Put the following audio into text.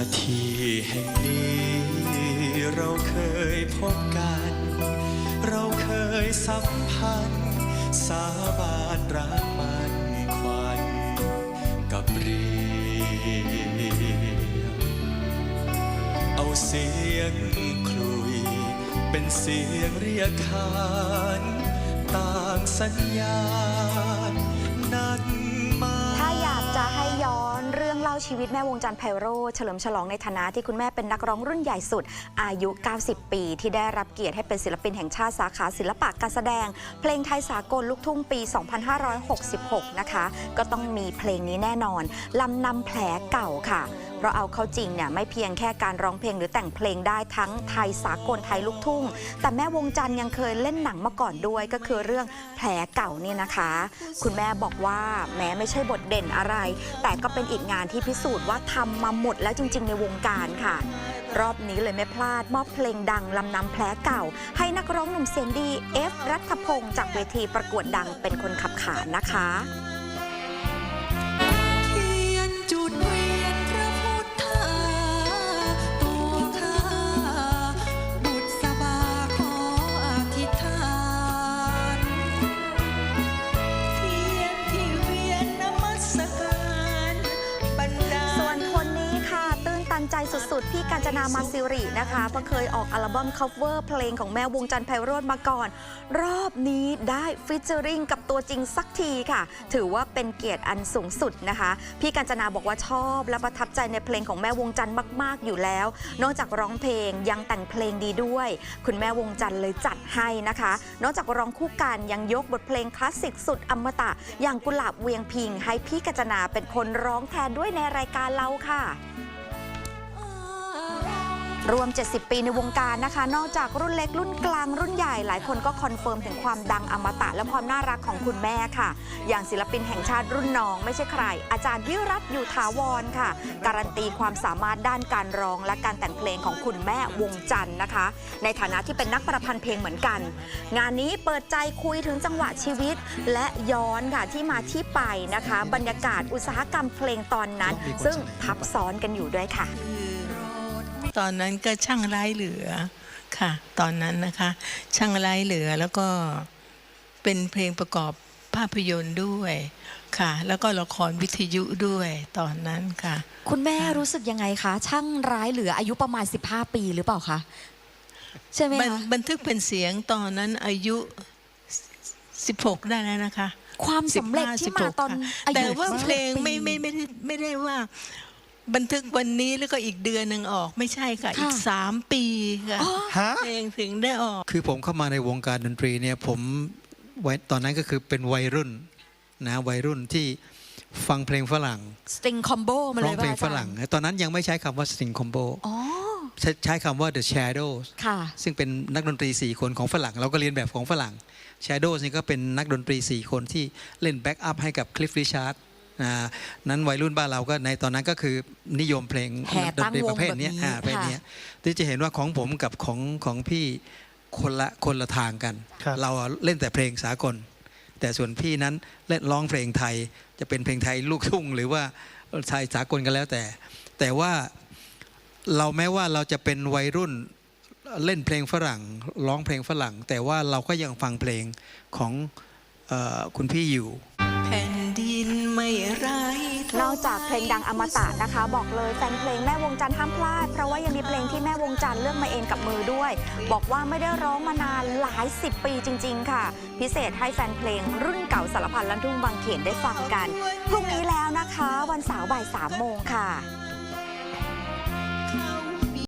นาทีแห่งนี้ เราเคยพบกัน เราเคยสัมพันธ์ สาบานรักมันควันกับเรียเอาเสียงคลุย เป็นเสียงเรียกขาน ต่างสัญญา ชีวิตแม่วงจันทร์ไพโรจน์เฉลิมฉลองในฐานะที่คุณแม่เป็นนักร้องรุ่นใหญ่สุด อายุ 90 ปี ที่ได้รับเกียรติให้เป็นศิลปินแห่งชาติสาขาศิลปะการแสดง เพลงไทยสากลลูกทุ่งปี 2566 นะคะ ก็ต้องมีเพลงนี้แน่นอน ลำนำแผลเก่าค่ะเพราะเอาเข้าจริงเนี่ยไม่เพียงแค่การร้องเพลงหรือแต่งเพลงได้ทั้งไทยสากลไทยลูกทุ่ง แต่แม่วงจันยังเคยเล่นหนังมาก่อนด้วยก็คือเรื่องแผลเก่านี่นะคะ คุณแม่บอกว่าแม้ไม่ใช่บทเด่นอะไร แต่ก็เป็นอีกงานที่พิสูจน์ว่าทำมาหมดแล้วจริง ๆ ในวงการค่ะ รอบนี้เลยไม่พลาดมอบเพลงดังลำนำแผลเก่า ให้นักร้องหนุ่มเสียงดีเอฟรัฐพงศ์จากเวทีประกวดดังเป็นคนขับขานนะคะ ใจสุดๆ พี่กาญจนามาซิรินะคะ เพราะเคยออกอัลบั้ม cover เพลงของแม่วงจันทร์ไพโรจน์มาก่อน รอบนี้ได้ฟิชเจอริงกับตัวจริงสักทีค่ะ ถือว่าเป็นเกียรติอันสูงสุดนะคะ พี่กาญจนาบอกว่าชอบและประทับใจในเพลงของแม่วงจันทร์มาก ๆ อยู่แล้ว นอกจากร้องเพลงยังแต่งเพลงดีด้วย คุณแม่วงจันทร์เลยจัดให้นะคะ นอกจากร้องคู่กันยังยกบทเพลงคลาสสิกสุดอมตะ อย่างกุหลาบเวียงพิง ให้พี่กาญจนาเป็นคนร้องแทนด้วยในรายการเราค่ะ รวม 70 ปีในวงการนะคะ นอกจากรุ่นเล็กรุ่นกลางรุ่นใหญ่ หลายคนก็คอนเฟิร์มถึงความดังอมตะและความน่ารักของคุณแม่ค่ะ อย่างศิลปินแห่งชาติรุ่นน้อง ไม่ใช่ใคร อาจารย์วิรัตอยู่ถาวรค่ะ การันตีความสามารถด้านการร้องและการแต่งเพลงของคุณแม่วงจันทร์นะคะ ในฐานะที่เป็นนักประพันธ์เพลงเหมือนกัน งานนี้เปิดใจคุยถึงจังหวะชีวิต และย้อนค่ะที่มาที่ไปนะคะ บรรยากาศอุตสาหกรรมเพลงตอนนั้น ซึ่งทับซ้อนกันอยู่ด้วยค่ะ ตอนนั้นก็ช่างไร้เหลือค่ะ ตอนนั้นนะคะ ช่างไร้เหลือแล้วก็เป็นเพลงประกอบภาพยนตร์ด้วยค่ะ แล้วก็ละครวิทยุด้วยตอนนั้นค่ะ คุณแม่รู้สึกยังไงคะ ช่างร้ายเหลืออายุประมาณ 15 ปีหรือเปล่าคะใช่ไหมบันคะบันทึกเป็นเสียงตอนนั้นอายุ 16 ได้แล้วนะคะ ความสำเร็จ15ที่มาตอนค่ะอายุแต่ว่าเพลง16ไม่ไม่ไม่ได้ไม่ได้ว่า บันทึกวันนี้แล้วก็อีกเดือนหนึ่งออกไม่ใช่ค่ะ อีกสามปีค่ะอ๋อฮะเพลงถึงได้ออก คือผมเข้ามาในวงการดนตรีเนี่ยผมวัยตอนนั้นก็คือเป็นวัยรุ่นนะวัยรุ่นที่ฟังเพลงฝรั่งสตริงคอมโบมาเลร้อยงเพลงป่ะฝรั่ง ตอนนั้นยังไม่ใช้คำว่า string combo อ๋อใช้ใช้คำว่า the shadows ค่ะซึ่งเป็นนักดนตรี 4 คนของฝรั่ง เราก็เรียนแบบของฝรั่ง shadows นี่ก็เป็นนักดนตรี 4 คนที่เล่นแบ็กอัพให้กับ Cliff Richard นะ นั้นวัยรุ่นบ้านเราก็ในตอนนั้นก็คือนิยมเพลงแห่ดนตั้งตรีวปงระเภทเนี้ยแบบนี้อ่าประเภทเนี้ยที่จะเห็นว่าของผมกับของของพี่คนละคนละทางกันครับเราเล่นแต่เพลงสากล แต่ส่วนพี่นั้นเล่นร้องเพลงไทยจะเป็นเพลงไทยลูกทุ่ง หรือว่าไทยสากลกันแล้วแต่ แต่ว่าเราแม้ว่าเราจะเป็นวัยรุ่นเล่นเพลงฝรั่งร้องเพลงฝรั่ง แต่ว่าเราก็ยังฟังเพลงของเออคุณพี่อยู่แผ่น ดินไม่ไร้นอกจากเพลงดังอมตะนะคะ บอกเลยแฟนเพลงแม่วงจันทร์ห้ามพลาด เพราะว่ายังมีเพลงที่แม่วงจันทร์เลือกมาเองกับมือด้วย บอกว่าไม่ได้ร้องมานานหลายสิบปีจริง ๆ ค่ะ พิเศษให้แฟนเพลงรุ่นเก่าสารพันลันทุ่งบางเขนได้ฟังกัน พรุ่งนี้แล้วนะคะ วันเสาร์บ่ายสามโมงค่ะ